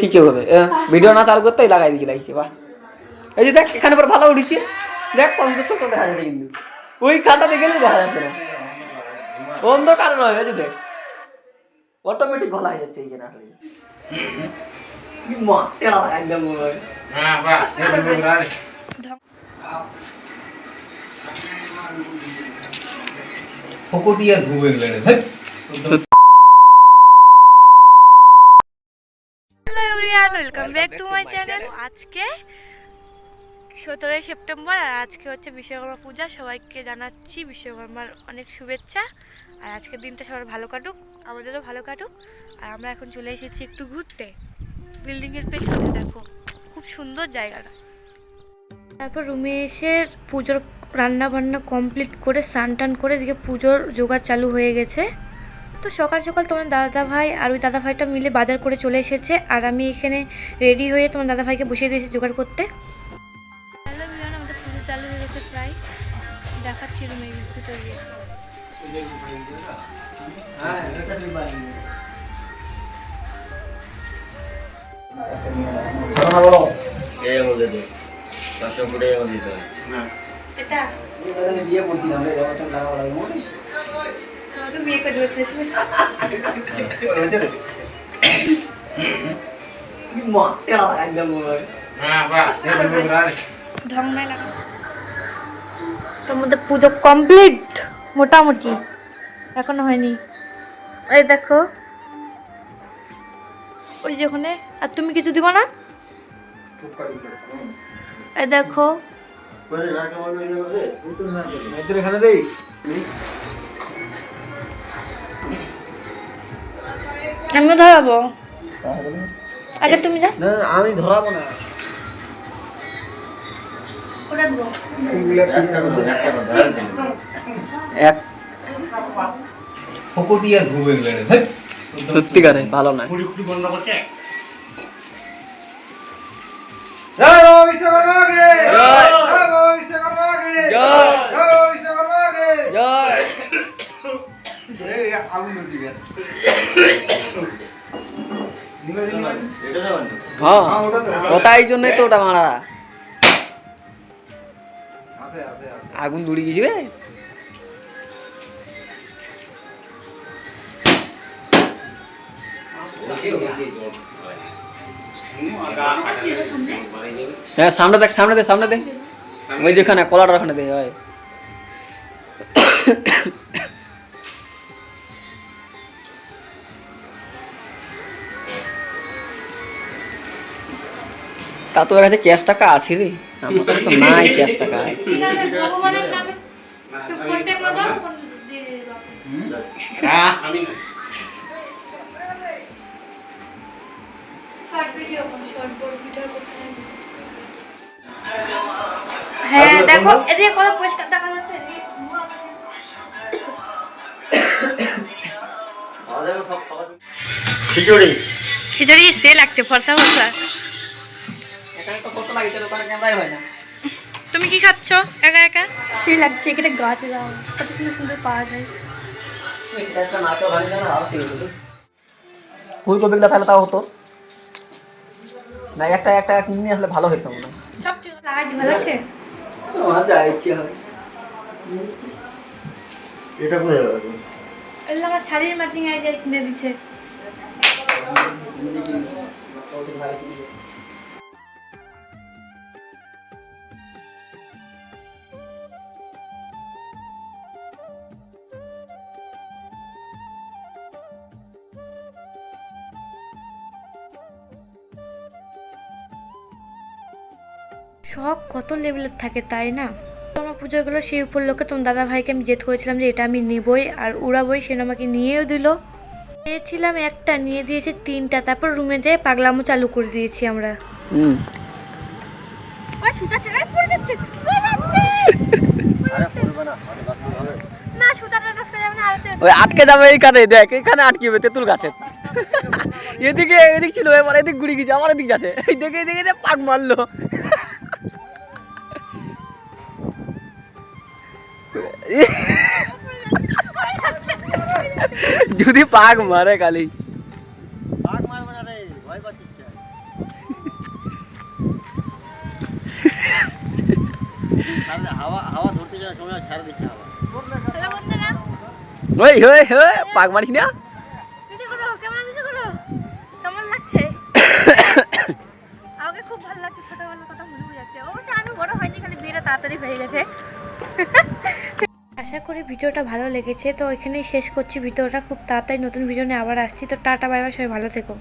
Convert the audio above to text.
ঠিকই হবে। ভিডিও না চালু করতেই লাগাই দিয়েছি লাগছে বাহ। এই যে দেখ এখানে পর ভালো উঠেছে দেখ অন্ধ ছোট দেখা যাচ্ছে কিন্তু। ওই খানটাতে গেলে দেখা যাচ্ছে না। অন্ধকার নয় এই যে দেখ। অটোমেটিক গলা হয়ে যাচ্ছে এইখানে আসলে মনে হয়। ফকটিয়া ধুবে গেলে welcome back to my channel আজকে সতেরোই সেপ্টেম্বর আর আজকে হচ্ছে বিশ্বকর্মা পূজা। সবাইকে জানাচ্ছি বিশ্বকর্মার অনেক শুভেচ্ছা। আর আজকের দিনটা সবার ভালো কাটুক আমাদেরও ভালো কাটুক। আর আমরা এখন চলে এসেছি একটু ঘুরতে। বিল্ডিংয়ের পেছনে দেখো খুব সুন্দর জায়গাটা। তারপর রুমে এসে পুজোর রান্না বান্না কমপ্লিট করে স্নান টান করে এদিকে পুজোর জোগাড় চালু হয়ে গেছে। তো সকাল সকাল তোমার দাদা ভাই আর ওই দাদা ভাইটা মিলে বাজার করে চলে এসেছে আর আমি এখানে রেডি হয়ে তোমার দাদা ভাইকে বসিয়ে দিয়েছি জোগাড় করতে। আমাদের পুজো চালু হয়ে গেছে প্রায়। দেখাচ্ছি রুমের ভিতরে মধ্যে দিতে হবে এটা? বিয়ে করছিলাম রে ঢং নাই লাগা তোমাদের পুজো কমপ্লিট মোটামুটি। এখনও হয়নি। এই দেখো। ওই যে ওখানে। আর তুমি কিছু দিবা না? এই দেখো। এখানে দেই? আমিও ধরাবো। আগে তুমি যা না আমি ধরাবো না। এক ফকটিয়া ধুবে সত্যিকারে ভালো না। জয় বাবা বিশ্বকর্মা কে জয়। এই আগুন দিবে এটা যাবেন হ্যাঁ ওটাই জন্যই তো ওটা মারা আগুন ধুড়ি গেছি রে হ্যাঁ সামনে দেখ সামনে দে সামনে দে। ওই যেখানে কলাটার ওখানে দে হয় তা তোর কাছে ক্যাশ টাকা আছে রে? আমার কাছে তো নাই ক্যাশ টাকা। হ্যাঁ দেখো এদিকে কত পরিষ্কার দেখা যাচ্ছে এদিকে ধোঁয়া আছে। খিচুড়ি। খিচুড়ি সে লাগছে ফর্সা ফর্সা। তুমি কি খাচ্ছ? একা একা? সে লাগছে এখানে গাছ দাও কত সুন্দর সুন্দর পাওয়া যায়। ফুলকপিগুলো তাহলে তাও হতো। না একটা একটা কিনে নিয়ে আসলে ভালো হতো মনে হয়। ভালো এটা কোথায় এগুলো আমার শাড়ির ম্যাচিং কিনে দিচ্ছে। শখ কত লেভেলের থাকে তাই না? তোমার পুজোগুলো সেই উপলক্ষে তোমার দাদা ভাইকে আমি জেদ করেছিলাম যে এটা আমি নিবই আর উড়াবই সে আমাকে নিয়েও দিল। পেয়েছিলাম একটা নিয়ে দিয়েছে তিনটা তারপর রুমে যেয়ে পাগলামো চালু করে দিয়েছি আমরা। ওই আটকে যাবে এইখানে দেখ এইখানে আটকে তেঁতুল গাছের। এদিকে এদিক ছিল এবার এদিক ঘুরে গেছে আবার এদিক যাচ্ছে। এই দেখে দেখে পাক মারলো। যদি পাক মারে খালি পাক না রে ভয় হাওয়া হাওয়া ওই পাক মারিস না? কেমন লাগছে? আমাকে খুব ভালো লাগছে ছোটবেলার কথা মনে হয়ে যাচ্ছে। অবশ্যই আমি বড় হয়নি খালি বিয়েটা তাড়াতাড়ি হয়ে গেছে। আশা করি ভিডিওটা ভালো লেগেছে। তো এখানেই শেষ করছি। ভিডিওটা খুব তাড়াতাড়ি নতুন ভিডিও নিয়ে আবার আসছি। তো টাটা, বাই বাই, সবাই ভালো থেকো।